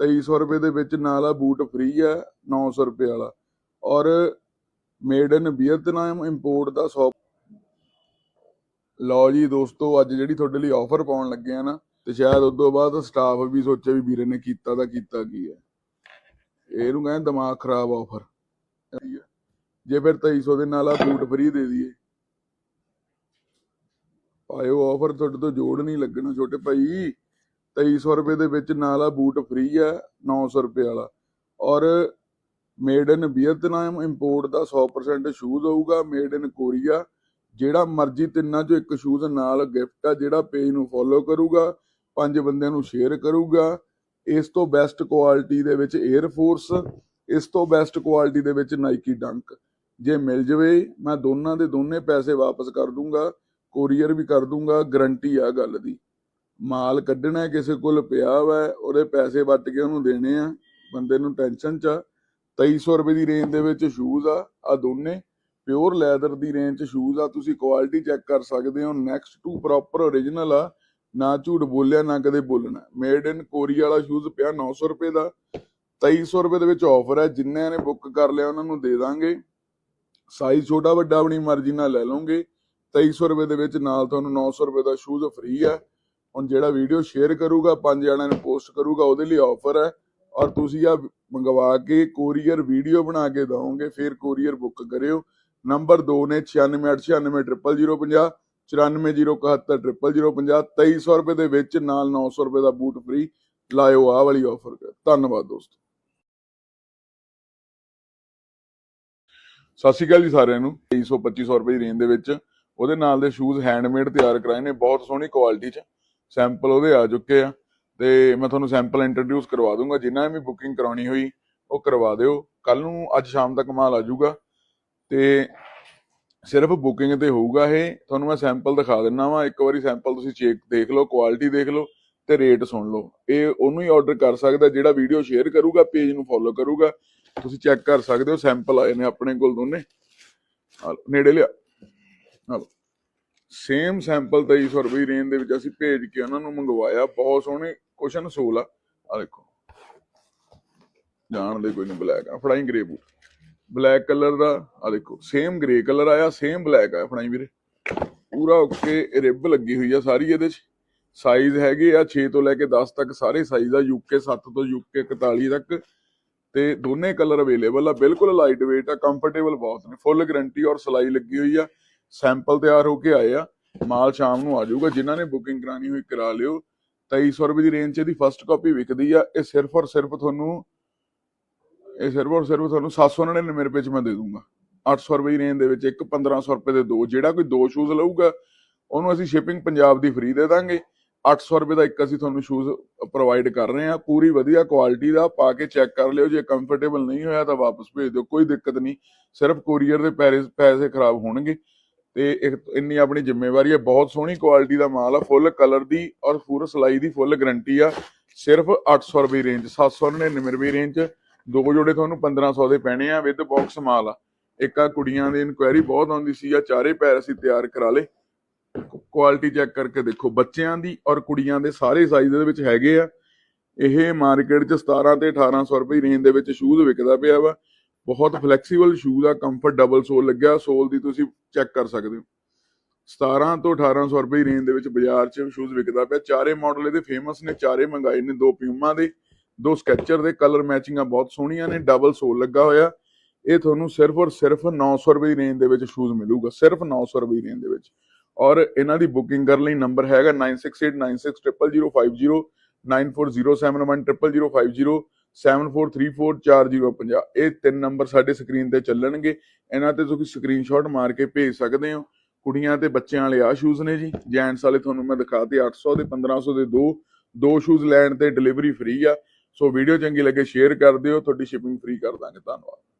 2300 ਰੁਪਏ ਦੇ ਵਿੱਚ ਨਾਲ ਆ ਬੂਟ ਫ੍ਰੀ ਆ 900 ਰੁਪਏ ਵਾਲਾ। ਔਰ ਮੇਡ ਇਨ ਵੀਅਤਨਾਮ ਇੰਪੋਰਟ ਦਾ 100 ਲਓ ਜੀ ਦੋਸਤੋ, ਅੱਜ ਜਿਹੜੀ ਤੁਹਾਡੇ ਲਈ ਆਫਰ ਪਾਉਣ ਲੱਗੇ ਆ ਨਾ, ਤੇ ਸ਼ਾਇਦ ਉਸ ਤੋਂ ਬਾਅਦ ਸਟਾਫ ਵੀ ਸੋਚੇ ਵੀ ਵੀਰੇ ਨੇ ਕੀਤਾ ਤਾਂ ਕੀਤਾ ਕੀ ਹੈ ਇਹਨੂੰ ਕਹਿੰਦੇ ਦਿਮਾਗ ਖਰਾਬ ਆਫਰ ਜੇ ਫਿਰ 2300 ਦੇ ਨਾਲ ਆ ਬੂਟ ਫ੍ਰੀ ਦੇ ਦਈਏ। ਆਇਓ ਆਫਰ ਤੁਹਾਡੇ ਤੋਂ ਜੋੜ ਨਹੀਂ ਲੱਗਣਾ ਛੋਟੇ ਭਾਈ। 2300 ਰੁਪਏ ਦੇ ਵਿੱਚ ਨਾਲ ਆ ਬੂਟ ਫ੍ਰੀ ਆ 900 ਰੁਪਏ ਵਾਲਾ। ਔਰ ਮੇਡ ਇਨ ਵੀਅਤਨਾਮ ਇੰਪੋਰਟ ਦਾ 100% ਸ਼ੂਜ਼ ਹੋਊਗਾ ਮੇਡ ਇਨ ਕੋਰੀਆ ਜਿਹੜਾ ਮਰਜ਼ੀ ਤਿੰਨਾਂ ਚੋਂ ਇੱਕ ਸ਼ੂਜ਼ ਨਾਲ ਗਿਫਟ ਆ, ਜਿਹੜਾ ਪੇਜ ਨੂੰ ਫੋਲੋ ਕਰੂਗਾ, ਪੰਜ ਬੰਦਿਆਂ ਨੂੰ ਸ਼ੇਅਰ ਕਰੂਗਾ। ਇਸ ਤੋਂ ਬੈਸਟ ਕੁਆਲਿਟੀ ਦੇ ਵਿੱਚ 에ਅਰ ਫੋਰਸ ਇਸ ਤੋਂ ਬੈਸਟ ਕੁਆਲਿਟੀ ਦੇ ਵਿੱਚ ਨਾਈਕੀ ਡੰਕ ਜੇ ਮਿਲ ਜਵੇ, ਮੈਂ ਦੋਨਾਂ ਦੇ ਦੋਨੇ ਪੈਸੇ ਵਾਪਸ ਕਰ ਦੂੰਗਾ ਕੋਰੀਅਰ ਵੀ ਕਰ ਦੂੰਗਾ ਗਰੰਟੀ ਆ ਗੱਲ ਦੀ। ਮਾਲ ਕੱਢਣਾ ਕਿਸੇ ਕੋਲ ਪਿਆ ਵਾ, ਉਹਦੇ ਪੈਸੇ ਵੱਟ ਕੇ ਉਹਨੂੰ ਦੇਣੇ ਆ। ਬੰਦੇ ਨੂੰ ਟੈਨਸ਼ਨ ਚ ਆ। 2300 ਰੁਪਏ ਦੀ ਰੇਂਜ ਦੇ ਵਿੱਚ ਸ਼ੂਜ਼ ਆ ਆ ਦੋਨੇ। ਪਿਓਰ ਲੈਦਰ ਦੀ ਰੇਂਜ ਚ ਸ਼ੂਜ਼ ਆ। ਤੁਸੀਂ ਕੁਆਲਿਟੀ ਚੈੱਕ ਕਰ ਸਕਦੇ ਹੋ। ਨੈਕਸਟ ਟੂ ਪ੍ਰੋਪਰ ਓਰੀਜਨਲ ਆ। ਨਾ ਝੂਠ ਬੋਲਿਆ, ਨਾ ਕਦੇ ਬੋਲਣਾ। ਮੇਡ ਇਨ ਕੋਰੀਆ ਵਾਲਾ ਸ਼ੂਜ਼ ਪਿਆ 900 ਰੁਪਏ ਦਾ। 2300 ਰੁਪਏ ਦੇ ਵਿੱਚ ਆਫਰ ਹੈ ਜਿੰਨਿਆਂ ਨੇ ਬੁੱਕ ਕਰ ਲਿਆ, ਉਹਨਾਂ ਨੂੰ ਦੇ ਦਾਂਗੇ। ਸਾਈਜ਼ ਛੋਟਾ, ਵੱਡਾ ਆਪਣੀ ਮਰਜ਼ੀ ਨਾਲ ਲੈ ਲਓਗੇ। 2300 ਰੁਪਏ ਦੇ ਵਿੱਚ ਨਾਲ ਤੁਹਾਨੂੰ 900 ਰੁਪਏ ਦਾ ਸ਼ੂਜ਼ ਫ੍ਰੀ ਹੈ ਹੁਣ ਜਿਹੜਾ ਵੀਡੀਓ ਸ਼ੇਅਰ ਕਰੂਗਾ, ਪੰਜ ਜਣਿਆਂ ਨੂੰ ਪੋਸਟ ਕਰੂਗਾ, ਉਹਦੇ ਲਈ ਆਫਰ ਹੈ। ਔਰ ਤੁਸੀਂ ਆ ਮੰਗਵਾ ਕੇ ਕੋਰੀਅਰ ਵੀਡੀਓ ਬਣਾ ਕੇ ਦਵੋਗੇ ਫਿਰ ਕੋਰੀਅਰ ਬੁੱਕ ਕਰਿਓ। ਨੰਬਰ 2 ਨੇ 9689000050 9407100050 2300 ਰੁਪਏ ਦੇ ਵਿੱਚ ਨਾਲ 900 ਰੁਪਏ ਦਾ ਬੂਟ ਫ੍ਰੀ ਲਾਇਓ, ਆਹ ਵਾਲੀ ਆਫਰ ਧੰਨਵਾਦ ਦੋਸਤੋ। ਸਤਿ ਸ਼੍ਰੀ ਅਕਾਲ ਜੀ ਸਾਰਿਆਂ ਨੂੰ। 2300 2500 ਰੁਪਏ ਦੀ ਰੇਂਜ ਦੇ ਵਿੱਚ। ਉਹਦੇ ਨਾਲ ਦੇ ਸ਼ੂਜ਼ ਹੈਂਡਮੇਡ ਤਿਆਰ ਕਰਾਏ ਨੇ, ਬਹੁਤ ਸੋਹਣੀ ਕੁਆਲਿਟੀ 'ਚ। ਸੈਂਪਲ ਉਹਦੇ ਆ ਚੁੱਕੇ ਆ। ਤੇ ਮੈਂ ਤੁਹਾਨੂੰ ਸੈਂਪਲ ਇੰਟਰੋਡਿਊਸ ਕਰਵਾ ਦੂੰਗਾ। ਜਿਨ੍ਹਾਂ ਵੀ ਬੁਕਿੰਗ ਕਰਾਉਣੀ ਹੋਈ, ਉਹ ਕਰਵਾ ਦਿਓ। ਕੱਲ ਨੂੰ ਅੱਜ ਸ਼ਾਮ ਤੱਕ ਮਾਲ ਆ ਜਾਊਗਾ। ਤੇ ਸਿਰਫ ਬੁਕਿੰਗ ਤੇ ਹੋਊਗਾ ਇਹ। ਤੁਹਾਨੂੰ ਮੈਂ ਸੈਂਪਲ ਦਿਖਾ ਦਿੰਨਾ ਵਾ। ਇੱਕ ਵਾਰੀ ਸੈਂਪਲ ਤੁਸੀਂ ਚੈੱਕ ਦੇਖ ਲਓ ਕੁਆਲਿਟੀ ਦੇਖ ਲਓ ਤੇ ਰੇਟ ਸੁਣ ਲਓ। ਇਹ ਉਹਨੂੰ ਹੀ ਆਰਡਰ ਕਰ ਸਕਦਾ, ਜਿਹੜਾ ਵੀਡੀਓ ਸ਼ੇਅਰ ਕਰੂਗਾ ਪੇਜ ਨੂੰ ਫੋਲੋ ਕਰੂਗਾ। ਤੁਸੀਂ ਚੈੱਕ ਕਰ ਸਕਦੇ ਹੋ, ਸੈਂਪਲ ਆਏ ਨੇ ਆਪਣੇ ਕੋਲ ਦੋਨੇ। ਆ ਨੇੜੇ ਲਿਆ। ਆ ਸੇਮ ਸੈਂਪਲ 2300 ਰੁਪਏ ਦੀ ਰੇਂਜ ਦੇ ਵਿੱਚ ਅਸੀਂ ਭੇਜ ਕੇ ਉਹਨਾਂ ਨੂੰ ਮੰਗਵਾਇਆ, ਬਹੁਤ ਸੋਹਣੇ ਕੁਸ਼ਨ ਸੋਲ ਆ। ਆ ਦੇਖੋ। ਜਾਣ ਦੇ ਕੋਈ ਨਹੀਂ ਬਲੈਕ ਆ, ਫੜਾਈ ਗ੍ਰੇ ਬੂਟ ਬਲੈਕ ਕਲਰ ਦਾ ਆ ਦੇਖੋ ਸੇਮ ਗ੍ਰੇ ਕਲਰ ਆਇਆ ਸੇਮ ਬਲੈਕ ਆ ਫੜਾਈ ਵੀਰੇ। ਪੂਰਾ ਓਕੇ ਰਿਬ ਲੱਗੀ ਹੋਈ ਆ ਸਾਰੀ ਇਹਦੇ ਚ। ਸਾਈਜ਼ ਹੈਗੇ ਆ 6 ਤੋਂ ਲੈ ਕੇ 10 ਤੱਕ, ਸਾਰੇ ਸਾਈਜ਼ ਆ ਯੂਕੇ 7 ਤੋਂ ਯੂਕੇ 41 ਤੱਕ। ਤੇ ਦੋਨੇ ਕਲਰ ਅਵੇਲੇਬਲ ਆ, ਬਿਲਕੁਲ ਲਾਈਟ weight ਆ ਕੰਫਰਟੇਬਲ ਬਹੁਤ ਨੇ ਫੁੱਲ ਗਾਰੰਟੀ ਔਰ ਸਲਾਈ ਲੱਗੀ ਹੋਈ ਆ। ਸੈਂਪਲ ਤਿਆਰ ਹੋ ਕੇ ਆਏ ਆ, ਮਾਲ ਸ਼ਾਮ ਨੂੰ ਆ ਜਾਊਗਾ। ਜਿਨ੍ਹਾਂ ਨੇ ਬੁਕਿੰਗ ਕਰਾਣੀ ਹੋਈ ਕਰਾ ਲਿਓ। 2300 ਰੁਪਏ ਦੀ ਰੇਂਜ 'ਚ ਇਹਦੀ ਫਸਟ ਕਾਪੀ ਵਿਕਦੀ ਆ। ਇਹ ਸਿਰਫ ਔਰ ਸਿਰਫ ਤੁਹਾਨੂੰ, ਇਹ ਸਿਰਫ ਔਰ ਸਿਰਫ ਤੁਹਾਨੂੰ 799 ਰੁਪਏ 'ਚ ਮੈਂ ਦੇ ਦੂੰਗਾ। 800 ਰੁਪਏ ਦੀ ਰੇਂਜ ਦੇ ਵਿੱਚ ਇੱਕ 1500 ਰੁਪਏ ਦੇ ਦੋ। ਜਿਹੜਾ ਕੋਈ ਦੋ ਸ਼ੂਜ਼ ਲਊਗਾ, ਉਹਨੂੰ ਅਸੀਂ ਸ਼ਿਪਿੰਗ ਪੰਜਾਬ ਦੀ ਫ੍ਰੀ ਦੇ ਦਾਂਗੇ। 800 ਰੁਪਏ ਦਾ ਇੱਕ ਅਸੀਂ ਤੁਹਾਨੂੰ ਸ਼ੂਜ਼ ਪ੍ਰੋਵਾਈਡ ਕਰ ਰਹੇ ਹਾਂ। ਪੂਰੀ ਵਧੀਆ ਕੁਆਲਿਟੀ ਦਾ, ਪਾ ਕੇ ਚੈੱਕ ਕਰ ਲਿਓ। ਜੇ ਕੰਫਰਟੇਬਲ ਨਹੀਂ ਹੋਇਆ ਤਾਂ ਵਾਪਸ ਭੇਜ ਦਿਓ। ਕੋਈ ਦਿੱਕਤ ਨਹੀਂ। ਸਿਰਫ ਕੋਰੀਅਰ ਦੇ ਪੈਸੇ ਖਰਾਬ ਹੋਣਗੇ। ਤੇ ਇੰਨੀ ਆਪਣੀ ਜ਼ਿੰਮੇਵਾਰੀ ਹੈ, ਬਹੁਤ ਸੋਹਣੀ ਕੁਆਲਿਟੀ ਦਾ ਮਾਲ ਆ ਫੁੱਲ ਕਲਰ ਦੀ ਔਰ ਪੂਰਾ ਸਲਾਈ ਦੀ ਫੁੱਲ ਗਾਰੰਟੀ ਆ। ਸਿਰਫ 800 ਰੁਪਏ ਰੇਂਜ 799 ਰੁਪਏ ਰੇਂਜ ਦੋ ਜੋੜੇ ਤੁਹਾਨੂੰ 1500 ਦੇ ਪੈਣੇ ਆ ਵਿਦ ਬਾਕਸ ਮਾਲ ਆ। ਇੱਕ ਆ ਕੁੜੀਆਂ ਦੀ ਇਨਕੁਆਇਰੀ ਬਹੁਤ ਆਉਂਦੀ ਸੀ, ਆ ਚਾਰੇ ਪੈਰ ਅਸੀਂ ਤਿਆਰ ਕਰਾ ਲੇ ਕੁਆਲਿਟੀ ਚੈੱਕ ਕਰਕੇ ਦੇਖੋ, ਬੱਚਿਆਂ ਦੀ ਔਰ ਕੁੜੀਆਂ ਦੇ ਸਾਰੇ ਸਾਈਜ਼ ਦੇ ਵਿੱਚ ਹੈਗੇ ਆ। ਇਹ ਮਾਰਕੀਟ 'ਚ 17 ਤੇ 1800 ਰੁਪਏ ਰੇਂਜ ਦੇ ਵਿੱਚ ਸ਼ੂਜ਼ ਵਿਕਦਾ ਪਿਆ ਵਾ। ਬਹੁਤ ਫਲੈਕਸੀਬਲ ਸ਼ੂਜ਼ ਆ ਕੰਫਰਟ ਡਬਲ ਸੋਲ ਲੱਗਿਆ ਸੋਲ ਦੀ ਤੁਸੀਂ ਚੈੱਕ ਕਰ ਸਕਦੇ ਹੋ। 17 ਤੋਂ 1800 ਰੁਪਏ ਰੇਂਜ ਦੇ ਵਿੱਚ ਬਾਜ਼ਾਰ 'ਚ ਸ਼ੂਜ਼ ਵਿਕਦਾ ਪਿਆ। ਚਾਰੇ ਮਾਡਲ ਇਹਦੇ ਫੇਮਸ ਨੇ, ਚਾਰੇ ਮੰਗਾਏ ਨੇ, ਦੋ ਪਿਊਮਾ ਦੇ, ਦੋ ਸਕੈਚਰ ਦੇ ਕਲਰ ਮੈਚਿੰਗਾਂ ਬਹੁਤ ਸੋਹਣੀਆਂ ਨੇ ਡਬਲ ਸੋਲ ਲੱਗਾ ਹੋਇਆ। ਇਹ ਤੁਹਾਨੂੰ ਸਿਰਫ ਔਰ ਸਿਰਫ 900 ਰੁਪਏ ਦੀ ਰੇਂਜ ਦੇ ਵਿੱਚ ਸ਼ੂਜ਼ ਮਿਲੂਗਾ, ਸਿਰਫ 900 ਰੁਪਏ ਦੀ ਰੇਂਜ ਦੇ ਵਿੱਚ। ਔਰ ਇਹਨਾਂ ਦੀ ਬੁਕਿੰਗ ਕਰਨ ਲਈ ਨੰਬਰ ਹੈਗਾ 9689600050 9407100050 74344050 ਇਹ ਤਿੰਨ ਨੰਬਰ ਸਾਡੇ ਸਕਰੀਨ ਤੇ ਚੱਲਣਗੇ। ਇਹਨਾਂ ਤੇ ਤੁਸੀਂ ਸਕਰੀਨਸ਼ਾਟ ਮਾਰ ਕੇ ਭੇਜ ਸਕਦੇ ਹੋ। ਕੁੜੀਆਂ ਤੇ ਬੱਚਿਆਂ ਵਾਲੇ ਆ ਸ਼ੂਜ਼ ਨੇ ਜੀ। ਜੈਂਟਸ ਵਾਲੇ ਤੁਹਾਨੂੰ ਮੈਂ ਦਿਖਾਤੇ 800 ਦੇ 1500 ਦੇ ਦੋ। ਦੋ ਸ਼ੂਜ਼ ਲੈਣ ਤੇ ਡਿਲੀਵਰੀ ਫ੍ਰੀ ਆ। ਸੋ ਵੀਡੀਓ ਚੰਗੀ ਲੱਗੇ ਸ਼ੇਅਰ ਕਰ ਦਿਓ। ਤੁਹਾਡੀ ਸ਼ਿਪਿੰਗ ਫ੍ਰੀ ਕਰ ਦਾਂਗੇ। ਧੰਨਵਾਦ।